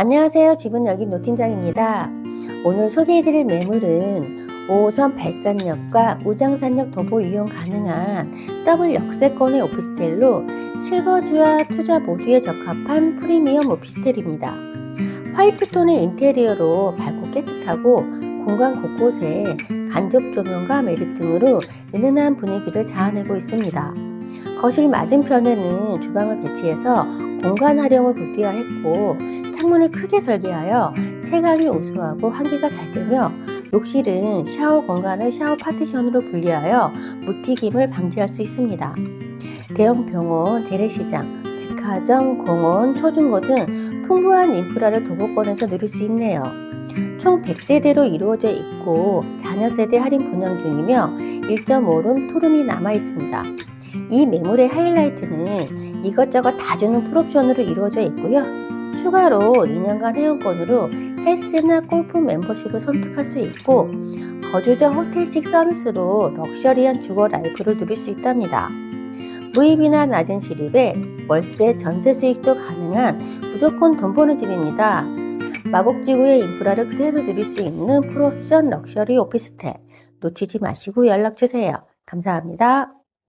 안녕하세요. 집은 여기 노팀장입니다. 오늘 소개해드릴 매물은 5호선 발산역과 우장산역 도보 이용 가능한 더블 역세권의 오피스텔로 실버주와 투자 모두에 적합한 프리미엄 오피스텔입니다. 화이트톤의 인테리어로 밝고 깨끗하고 공간 곳곳에 간접 조명과 매립 등으로 은은한 분위기를 자아내고 있습니다. 거실 맞은편에는 주방을 배치해서 공간 활용을 극대화했고 창문을 크게 설계하여 채광이 우수하고 환기가 잘 되며 욕실은 샤워 공간을 샤워 파티션으로 분리하여 무튀김을 방지할 수 있습니다. 대형 병원, 재래시장, 백화점, 공원, 초중고 등 풍부한 인프라를 도보권에서 누릴 수 있네요. 총 100세대로 이루어져 있고 자녀 세대 할인 분양 중이며 1.5론 토름이 남아 있습니다. 이 매물의 하이라이트는 이것저것 다 주는 풀옵션으로 이루어져 있고요. 추가로 2년간 회원권으로 헬스나 골프 멤버십을 선택할 수 있고 거주자 호텔식 서비스로 럭셔리한 주거 라이프를 누릴 수 있답니다. 무입이나 낮은 시립에 월세 전세 수익도 가능한 무조건 돈 버는 집입니다. 마곡지구의 인프라를 그대로 누릴 수 있는 풀옵션 럭셔리 오피스텔 놓치지 마시고 연락 주세요. 감사합니다.